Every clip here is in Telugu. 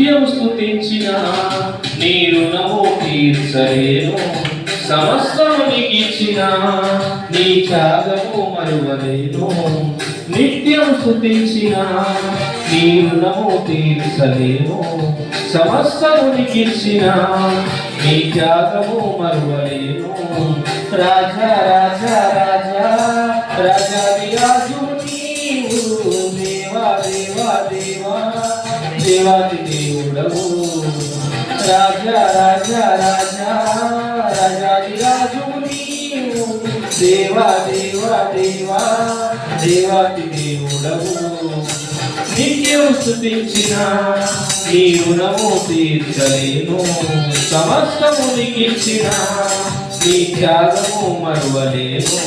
స్తుతించిన నీ రుణము తీర్చలేను. సమస్తము నీకు ఇచ్చిన నీ త్యాగము మరువలేను. నిత్యం స్థుతించిన నీ రుణము తీర్చలేను. సమస్తము నీకు ఇచ్చిన నీ త్యాగము మరువలేను. రాజా రాజా రాజా రాజా రాజు దేవాది దేవుడవు రాజా రాజా రాజా రాజాది రాజు నీవు. దేవా దేవా దేవా దేవాది దేవుడవు నిత్యం స్థుతించిన నీ రుణము తీర్చలేను. సమస్తము నీకిచ్చిన నీ త్యాగము మరువలేను.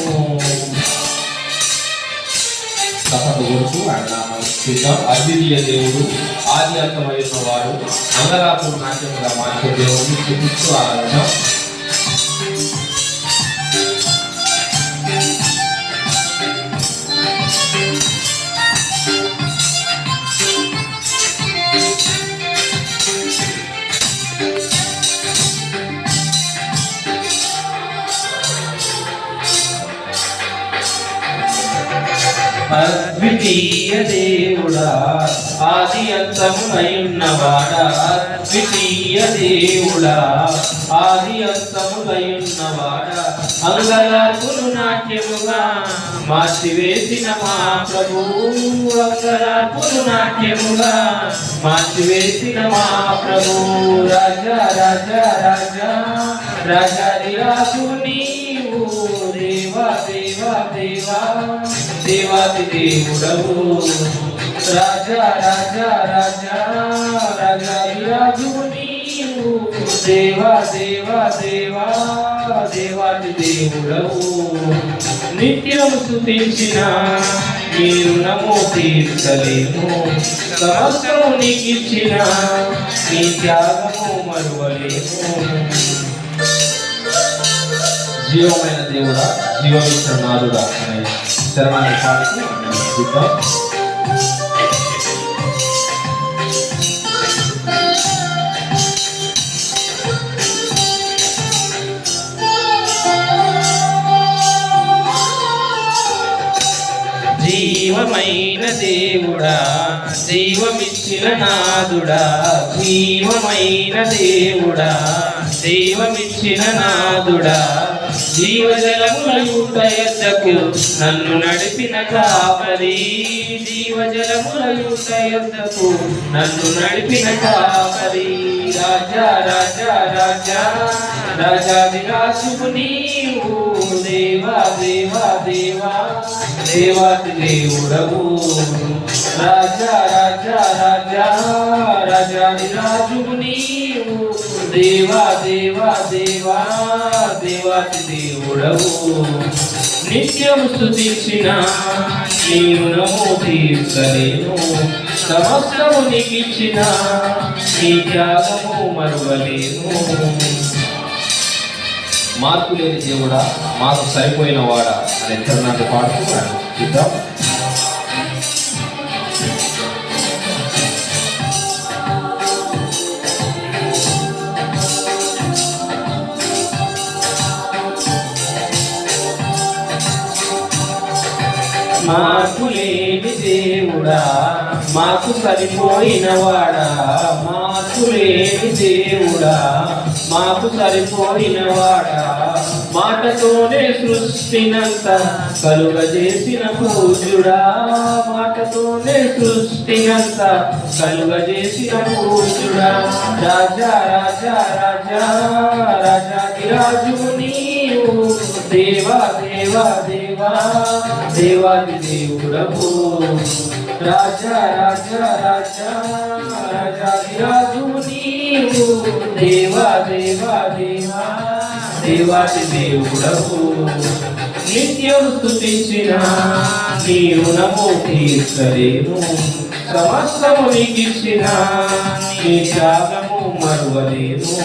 దేవుడు ఆయన నామం అద్వితీయ దేవుడు ఆది అంతమైన వాడు మంగళాపు నాట్యముగా మార్చే దేవుడిని చూపిస్తూ ఆరాధన. అద్వితీయ దేవుడా ఆది అంతమునయున్నవాడా అద్వితీయ దేవుడా ఆది అంతమునయున్నవాడా అంగలార్పులు నాట్యముగా మార్చివేసిన మా ప్రభు. అంగలార్పులు నాట్యముగా మార్చివేసిన మా ప్రభు. రాజా రాజా రాజా రాజా రాజు నీవు దేవా దేవా దేవా దేవాది దేవుడవు. రాజా రాజా రాజా రాజా రాజు నీవు. దేవా దేవా దేవా దేవాది దేవుడవు. నిత్యం స్థుతించిన మీరు నమో తీర్చలేము. సమస్తము నీకిచ్చిన నీ త్యాగము మరువలేము. జీవమైన దేవుడా జీవమిత్ర నాదుడా అనే శరణాన్ని పాడుతూ చూద్దాం. జీవమైన దేవుడా జీవమిచ్చిన నాదుడా జీవమైన దేవుడా జీవమిచ్చిన నాదుడా జీవజలముల ఎద్దకు నన్ను నడిపిన కాపరి. జీవజలముల ఎద్దకు నన్ను నడిపిన కాపరి. రాజా రాజా రాజా రాజాది రాజుకు నీవు దేవా దేవా దేవా దేవాది దేవుడవు రాజా రాజా రాజా రాజాది రాజుకు నీవు దేవా దేవా దేవా దేవాతి దేవుడవు. నిత్యము స్థుతించిన నీ రుణము తీర్చలేను. సమస్తము నీకిచ్చిన నీ త్యాగము మరువలేను. మార్పు లేని దేవుడా మాకు సరిపోయిన వాడా అని చరణాన్ని పాడుతున్నాడు ఇద్దాం మాకు లేని దేవుడా మాకు సరిపోయిన వాడా? మాకు లేని దేవుడా మాకు సరిపోయిన వాడా? మాటతోనే సృష్టినంత కలుగజేసిన పూజుడా మాటతోనే సృష్టినంత కలుగజేసిన పూజుడా రాజా రాజా రాజా రాజాకి రాజు నీవు దేవా దేవా దేవా. దేవాది దేవుడవు. రాజా రాజా రాజా రాజాది రాజు నీవు. దేవా దేవా దేవా దేవాది దేవుడవు. నిత్యం స్థుతించిన నీవు నమో తీర్చలేను సమస్తము నీకిచ్చిన నీ త్యాగము మరువలేను.